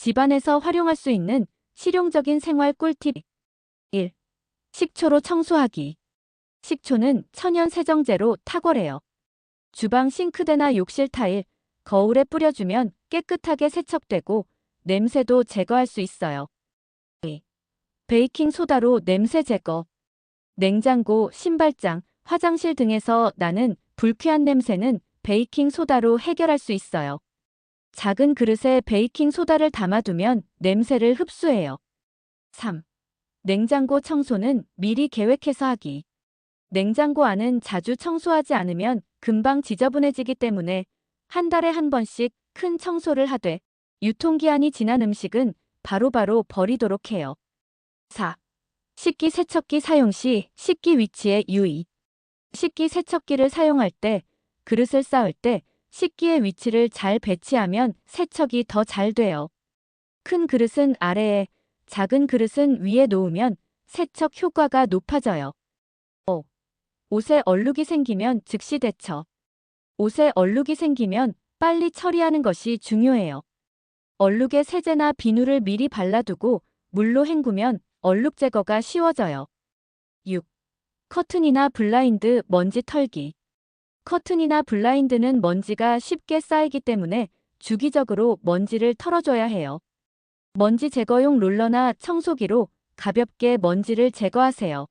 집안에서 활용할 수 있는 실용적인 생활 꿀팁 1. 식초로 청소하기. 식초는 천연 세정제로 탁월해요. 주방 싱크대나 욕실 타일, 거울에 뿌려주면 깨끗하게 세척되고 냄새도 제거할 수 있어요. 2. 베이킹 소다로 냄새 제거. 냉장고, 신발장, 화장실 등에서 나는 불쾌한 냄새는 베이킹 소다로 해결할 수 있어요. 작은 그릇에 베이킹 소다를 담아두면 냄새를 흡수해요. 3. 냉장고 청소는 미리 계획해서 하기. 냉장고 안은 자주 청소하지 않으면 금방 지저분해지기 때문에 한 달에 한 번씩 큰 청소를 하되 유통기한이 지난 음식은 바로바로 버리도록 해요. 4. 식기 세척기 사용 시 식기 위치에 유의. 식기 세척기를 사용할 때 그릇을 쌓을 때 식기의 위치를 잘 배치하면 세척이 더 잘 돼요. 큰 그릇은 아래에, 작은 그릇은 위에 놓으면 세척 효과가 높아져요. 5. 옷에 얼룩이 생기면 즉시 대처. 옷에 얼룩이 생기면 빨리 처리하는 것이 중요해요. 얼룩에 세제나 비누를 미리 발라두고 물로 헹구면 얼룩 제거가 쉬워져요. 6. 커튼이나 블라인드 먼지 털기. 커튼이나 블라인드는 먼지가 쉽게 쌓이기 때문에 주기적으로 먼지를 털어줘야 해요. 먼지 제거용 롤러나 청소기로 가볍게 먼지를 제거하세요.